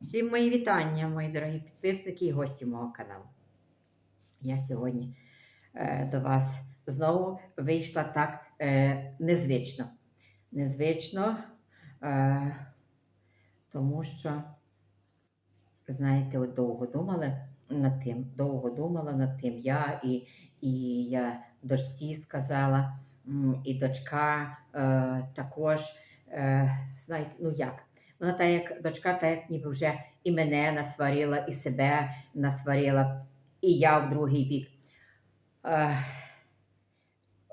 Всім мої вітання, мої дорогі підписники і гості мого каналу. Я сьогодні е, до вас знову вийшла так е, незвично. Незвично, е, тому що, знаєте, от довго думали над тим, довго думала над тим. Я і, і я дочці сказала, і дочка е, також, е, знаєте, ну як. Вона так як дочка, так як ніби вже і мене насварила, і себе насварила, і я в другий бік.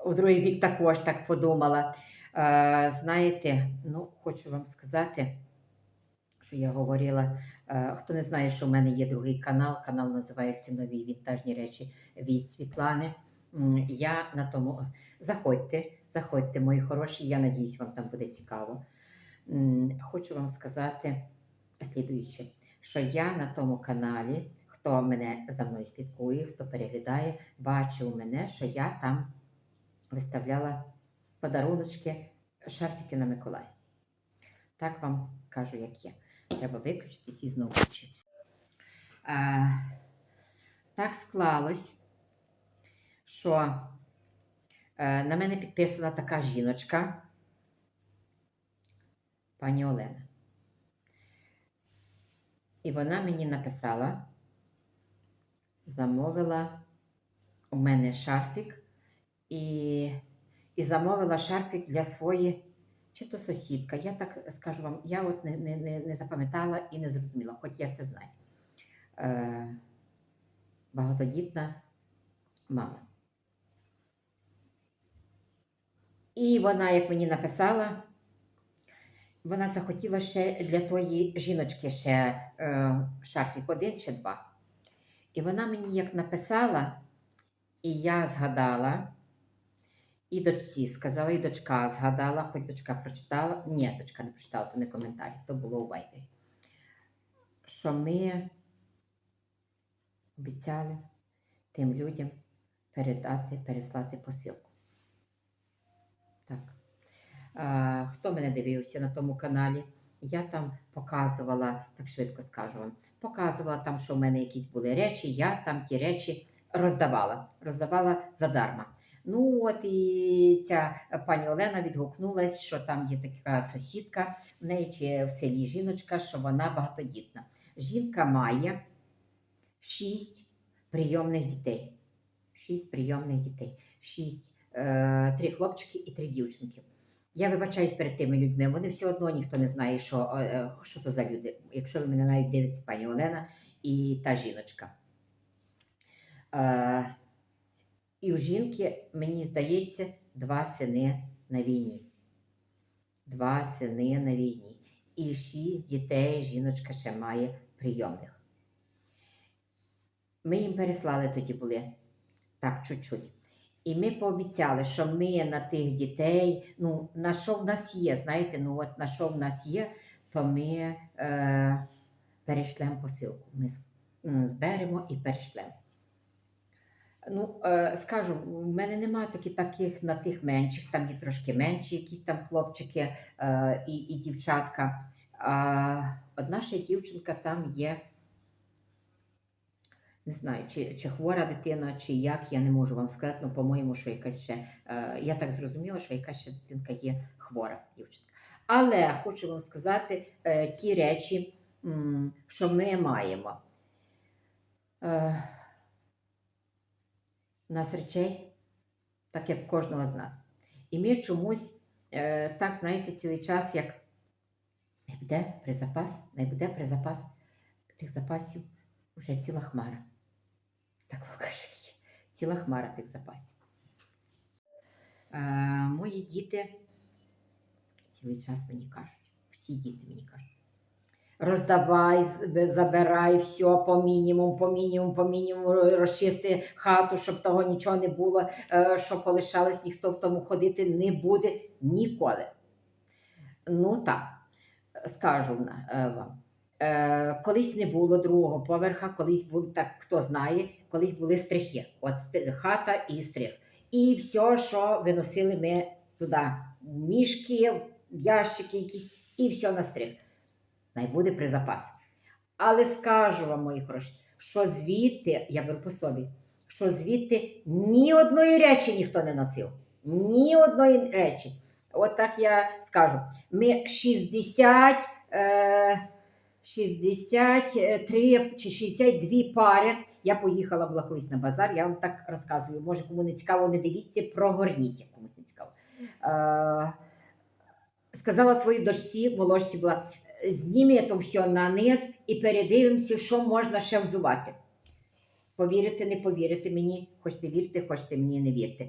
В другий бік також так подумала. Е, знаєте, ну, хочу вам сказати, що я говорила. Е, хто не знає, що в мене є другий канал, канал називається Нові вінтажні речі від Світлани. Я на тому заходьте, заходьте, мої хороші. Я надіюсь, вам там буде цікаво. Хочу вам сказати слідуюче, що я на тому каналі, хто мене за мною слідкує, хто переглядає, бачив мене, що я там виставляла подаруночки, шарфіки на Миколай. Так вам кажу, як є. Треба виключитись і знову включитися. А, так склалось, що е, на мене підписана така жіночка, пані Олена. І вона мені написала, замовила у мене шарфік і, і замовила шарфік для своєї, чи то сусідка. Я так скажу вам, я от не, не, не, не запам'ятала і не зрозуміла, хоч я це знаю. Е, багатодітна мама. І вона, як мені написала, вона захотіла ще для тої жіночки ще е, шарфік один чи два. І вона мені як написала, і я згадала, і дочці сказала, і дочка згадала, хоч дочка прочитала. Ні, дочка не прочитала, то не коментарі, то було у вайбері. Що ми обіцяли тим людям передати, переслати посилку. А, хто мене дивився на тому каналі, я там показувала, так швидко скажу вам, показувала там, що в мене якісь були речі, я там ті речі роздавала, роздавала задарма. Ну от і ця пані Олена відгукнулась, що там є така сусідка, в неї чи в селі жіночка, що вона багатодітна. Жінка має шість прийомних дітей. Шість прийомних дітей. Шість, е, три хлопчики і три дівчинки. Я вибачаюсь перед тими людьми, вони все одно ніхто не знає, що, е, що то за люди. Якщо ви мене навіть дивитесь, пані Олена і та жіночка. Е, і у жінки, мені здається, два сини на війні. Два сини на війні. І шість дітей жіночка ще має прийомних. Ми їм переслали тоді були так, чуть-чуть. І ми пообіцяли, що ми на тих дітей, ну, на що в нас є, знаєте, ну от на що в нас є, то ми е, перешлемо посилку. Ми зберемо і перешлемо. Ну, е, скажу, в мене нема таки, таких на тих менших, там є трошки менші, якісь там хлопчики е, і, і дівчатка. А одна ще дівчинка там є. Не знаю, чи, чи хвора дитина, чи як, я не можу вам сказати, ну, по-моєму, що якась ще, е, я так зрозуміла, що якась ще дитинка є хвора дівчинка. Але хочу вам сказати е, ті речі, м, що ми маємо. Е, у нас речей, так як кожного з нас. І ми чомусь, е, так, знаєте, цілий час, як не буде при запас, не буде при запас тих запасів вже ціла хмара. Так кажуть, ціла хмара тих запасів. Е, мої діти цілий час мені кажуть, всі діти мені кажуть. Роздавай, забирай все по мінімуму, по мінімуму, по мінімуму, розчисти хату, щоб того нічого не було, е, щоб полишалось, ніхто в тому ходити не буде ніколи. Ну так, скажу е, вам. Е, колись не було другого поверха, колись були, так хто знає, колись були стрихи. От хата і стрих. І все, що виносили ми туди, мішки, ящики якісь, і все на стрих. Най буде при запас. Але скажу вам, мої хороші, що звідти, я беру по собі, що звідти ні одної речі ніхто не носив. Ні одної речі. От так я скажу. Ми 60, е, 63 чи 62 пари. Я поїхала була колись на базар, я вам так розказую. Може, кому не цікаво, не дивіться, прогорніть, як комусь не цікаво. Е, сказала своїй дочці, молодшці була, зніми то все на низ і передивимося, що можна ще взувати. Повірите, не повірите мені, хочете вірте, хочете мені не вірте.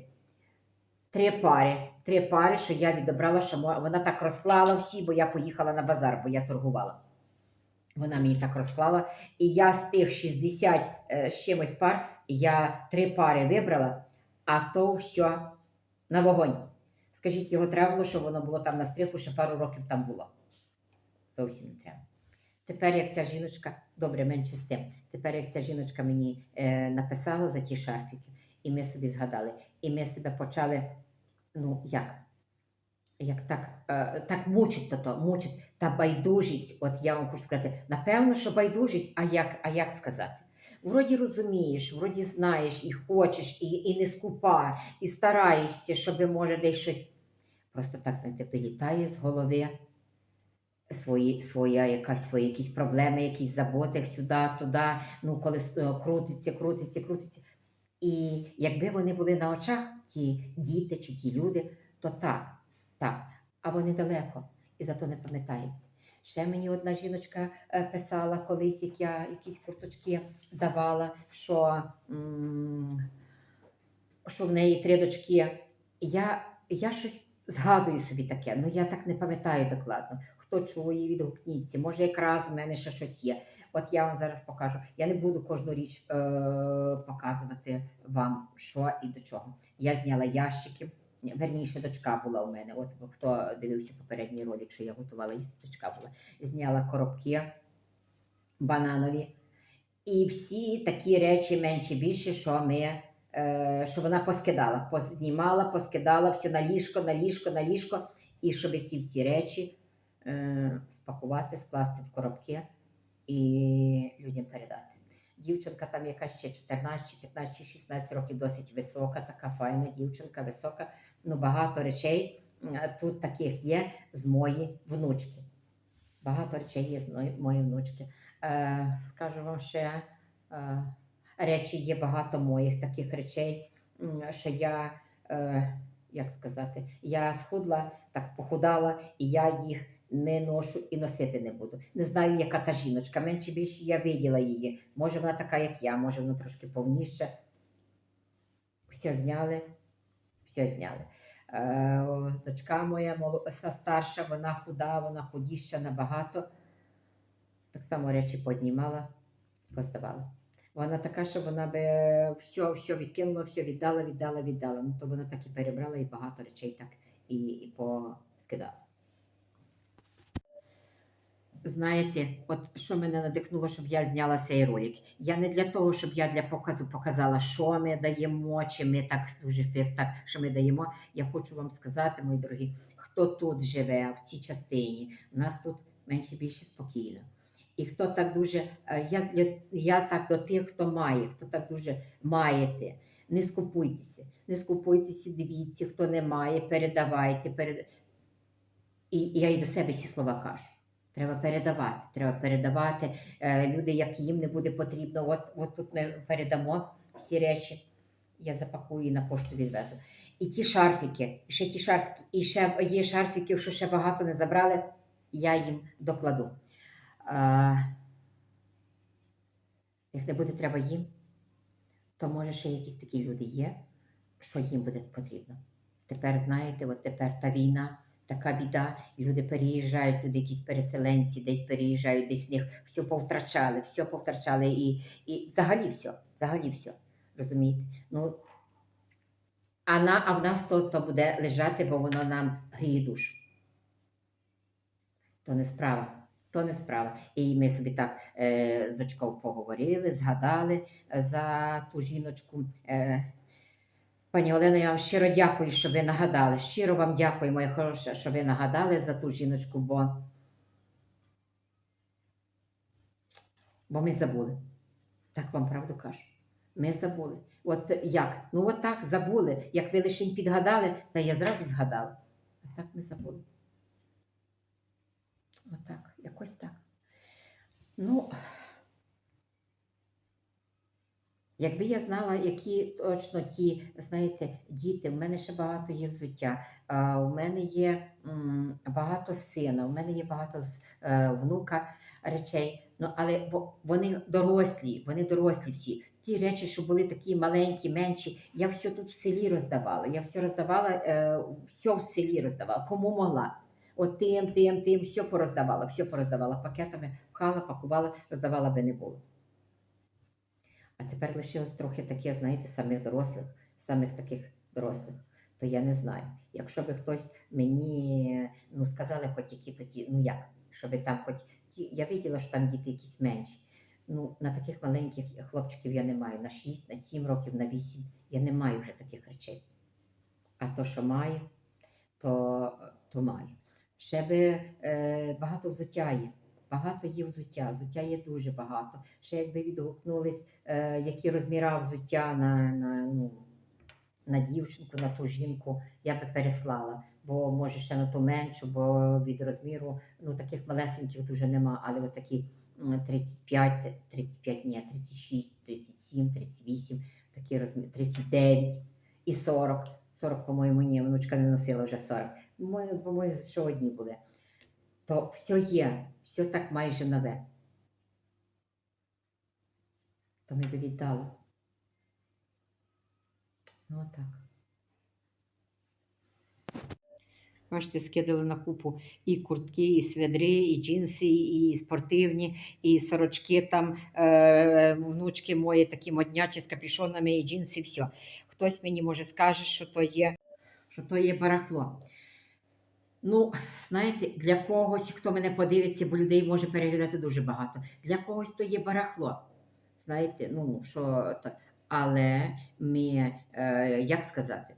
Три пари, три пари, що я відобрала, що вона так розклала всі, бо я поїхала на базар, бо я торгувала. Вона мені так розклала. І я з тих 60 е, з чимось пар, я три пари вибрала, а то все на вогонь. Скажіть, його треба було, щоб воно було там на стриху, ще пару років там було. Зовсім не треба. Тепер, як ця жіночка, добре, менше з тим. Тепер, як ця жіночка мені е, написала за ті шарфіки, і ми собі згадали, і ми себе почали, ну як? Як так, е, так мучить то, мучить та байдужість. От я вам хочу сказати, напевно, що байдужість, а як, а як сказати? Вроді розумієш, вроді знаєш і хочеш, і, і не скупа, і стараєшся, щоб може десь щось. Просто так, знаєте, вилітає з голови свої, своя, якась, свої якісь проблеми, якісь заботи сюди, туди, ну, коли е, крутиться, крутиться, крутиться. І якби вони були на очах, ті діти чи ті люди, то так, так, а вони далеко і зато не пам'ятається. Ще мені одна жіночка е, писала колись, як я якісь курточки давала, що, що в неї три дочки. Я, я щось згадую собі таке, ну я так не пам'ятаю докладно. Хто чує, відгукніться. Може, якраз у мене ще щось є. От я вам зараз покажу. Я не буду кожну річ е- показувати вам, що і до чого. Я зняла ящики. Верніше, дочка була у мене. От хто дивився попередній ролик, що я готувала їсти, дочка була. Зняла коробки бананові. І всі такі речі менше більше, що ми. е, Що вона поскидала, познімала, поскидала все на ліжко, на ліжко, на ліжко, і щоб ці всі речі е, спакувати, скласти в коробки і людям передати. Дівчинка там якась ще 14, 15, 16 років, досить висока, така файна дівчинка, висока. Ну, багато речей тут таких є з моєї внучки. Багато речей є з моєї внучки. Е, скажу вам ще, е, речі є багато моїх таких речей, що я, е, як сказати, я схудла, так похудала, і я їх не ношу і носити не буду. Не знаю, яка та жіночка. Менше більше я виділа її. Може, вона така, як я, може, вона трошки повніша. Все зняли, все зняли. Е, дочка моя моло- са- старша, вона худа, вона худіща набагато. Так само речі познімала, поздавала. Вона така, що вона би все, все відкинула, все віддала, віддала, віддала. Ну, то вона так і перебрала і багато речей так і, і поскидала. Знаєте, от що мене надихнуло, щоб я зняла цей ролик. Я не для того, щоб я для показу показала, що ми даємо, чи ми так дуже фест, що ми даємо. Я хочу вам сказати, мої дорогі, хто тут живе, в цій частині, у нас тут менше більше спокійно. І хто так дуже, е, я, я так до тих, хто має, хто так дуже маєте, не скупуйтеся, не скупуйтеся, дивіться, хто не має, передавайте. Перед... І, і я і до себе ці слова кажу. Треба передавати. Треба передавати. Е, люди, як їм не буде потрібно, от, от тут ми передамо всі речі. Я запакую і на пошту відвезу. І ті шарфіки, ще ті шарфіки, і ще є шарфіків, що ще багато не забрали, я їм докладу. А, як не буде треба їм, то може ще якісь такі люди є, що їм буде потрібно. Тепер знаєте, от тепер та війна, така біда, і люди переїжджають, люди якісь переселенці, десь переїжджають, десь в них все повтрачали, все повтрачали і, і взагалі все, взагалі все. Розумієте? Ну, а, на, а в нас то, то буде лежати, бо воно нам гріє душу. То не справа. То не справа. І ми собі так е, з дочкою поговорили, згадали за ту жіночку. Е, Пані Олено, я вам щиро дякую, що ви нагадали. Щиро вам дякую, моя хороша, що ви нагадали за ту жіночку, бо бо ми забули. Так вам правду кажу. Ми забули. От як? Ну от так забули. Як ви лише підгадали, та я зразу згадала. А так ми забули. Отак, якось так. Ну, якби я знала, які точно ті, знаєте, діти, в мене ще багато є взуття, у мене є багато сина, у мене є багато внука речей. Ну, але вони дорослі, вони дорослі всі. Ті речі, що були такі маленькі, менші, я все тут в селі роздавала. Я все роздавала, е, все в селі роздавала, кому могла. От тим, тим, тим, все пороздавала, все пороздавала. Пакетами пхала, пакувала, роздавала би не було. А тепер лишилось трохи таке, знаєте, самих дорослих, самих таких дорослих. То я не знаю. Якщо би хтось мені ну, сказали, хоч які тоді, ну як, щоб там хоч ті, я виділа, що там діти якісь менші. Ну, на таких маленьких хлопчиків я не маю. На 6, на 7 років, на 8 я не маю вже таких речей. А то, що маю, то, то маю. Ще би е, багато взуття є. Багато є взуття, взуття є дуже багато. Ще якби відгукнулись, е, які розміра взуття на, на, ну, на дівчинку, на ту жінку, я би переслала. Бо може ще на ту меншу, бо від розміру ну, таких малесеньких дуже нема, але от такі 35, 35, ні, 36, 37, 38, такі розміри, 39 і 40. 40, по-моєму, ні, внучка не носила вже 40. По-моєму, що одні були. То все є, все так майже нове. То ми би віддали. Ну отак. Бачите, скидали на купу і куртки, і свядри, і джинси, і спортивні, і сорочки там, е, внучки мої такі моднячі з капюшонами, і джинси, все. Хтось мені може скаже, що то є, що то є барахло. Ну, знаєте, для когось, хто мене подивиться, бо людей може переглядати дуже багато. Для когось то є барахло. Знаєте, ну що то. Але ми, е, як сказати,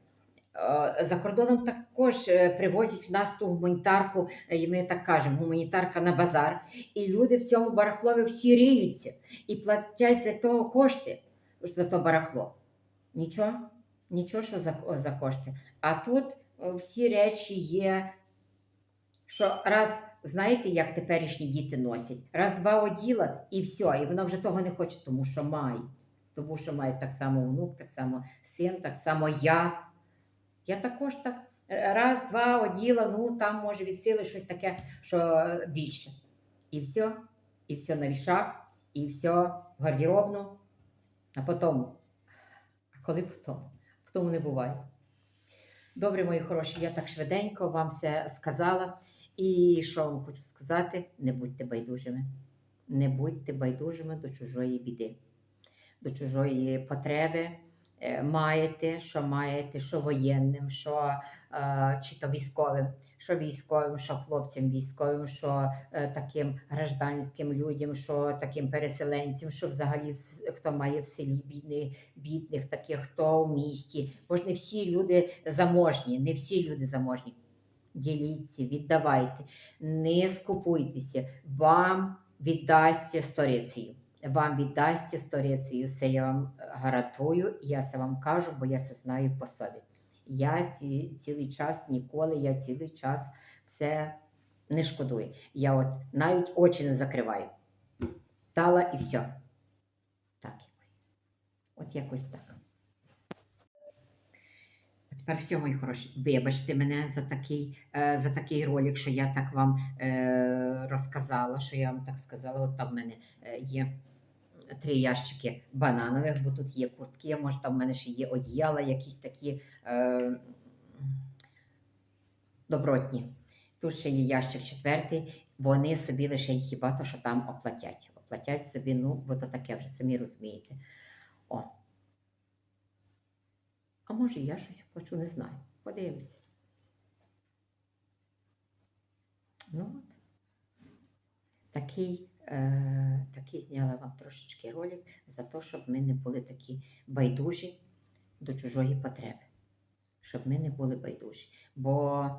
е, за кордоном також е, привозять в нас ту гуманітарку, е, і ми так кажемо, гуманітарка на базар. І люди в цьому барахлові всі ріються і платять за то кошти, за то барахло. Нічого, нічого, що за, за кошти. А тут е, всі речі є, що раз, знаєте, як теперішні діти носять, раз-два оділа і все, і вона вже того не хоче, тому що має. Тому що має так само внук, так само син, так само я. Я також так раз, два оділа, ну там може від сили щось таке, що більше. І все, і все на вішак, і все в гардеробну. А потім, а коли потім? Потім не буває. Добре, мої хороші, я так швиденько вам все сказала. І що вам хочу сказати, не будьте байдужими. Не будьте байдужими до чужої біди, до чужої потреби. Е, Маєте, що маєте, що воєнним, що е, чи то військовим, що військовим, що хлопцям військовим, що е, таким гражданським людям, що таким переселенцям, що взагалі хто має в селі бідних, бідних, таких, хто в місті. Бо ж не всі люди заможні, не всі люди заможні. Діліться, віддавайте, не скупуйтеся, вам віддасться сторицею. Вам віддасться сторицею. Це я вам е, гарантую, я це вам кажу, бо я це знаю по собі. Я ці, цілий час ніколи, я цілий час все не шкодую. Я от навіть очі не закриваю. Дала і все. Так якось. От якось так. Тепер все, мої хороші, вибачте мене за такий, е, за такий ролик, що я так вам е, розказала, що я вам так сказала. От там в мене е, є три ящики бананових, бо тут є куртки, може там в мене ще є одіяла, якісь такі е, добротні. Тут ще є ящик четвертий, вони собі лише хіба то, що там оплатять. Оплатять собі, ну, бо то таке вже самі розумієте. О. А може я щось оплачу, не знаю. Подивимося. Ну от. Такий, е, такий зняла вам трошечки ролик за те, щоб ми не були такі байдужі до чужої потреби. Щоб ми не були байдужі. Бо,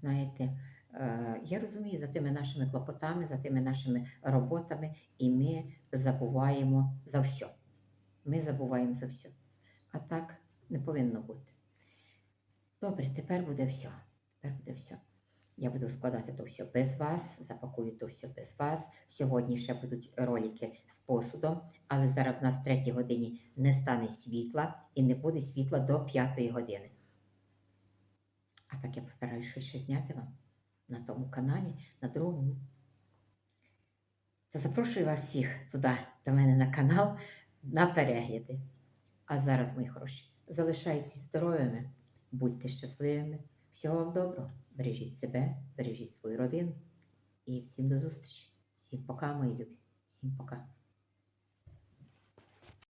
знаєте, Е, Я розумію за тими нашими клопотами, за тими нашими роботами, і ми забуваємо за все. Ми забуваємо за все. А так не повинно бути. Добре, тепер буде все. Тепер буде все. Я буду складати то все без вас, запакую то все без вас. Сьогодні ще будуть ролики з посудом, але зараз в нас в третій годині не стане світла і не буде світла до п'ятої години. А так я постараюсь щось ще зняти вам на тому каналі, на другому. То запрошую вас всіх туди, до мене на канал, на перегляди. А зараз, мої хороші, залишайтесь здоровими, будьте щасливими. Всього вам доброго. Бережіть себе, бережіть свою родину. І всім до зустрічі. Всім пока, мої любі. Всім пока.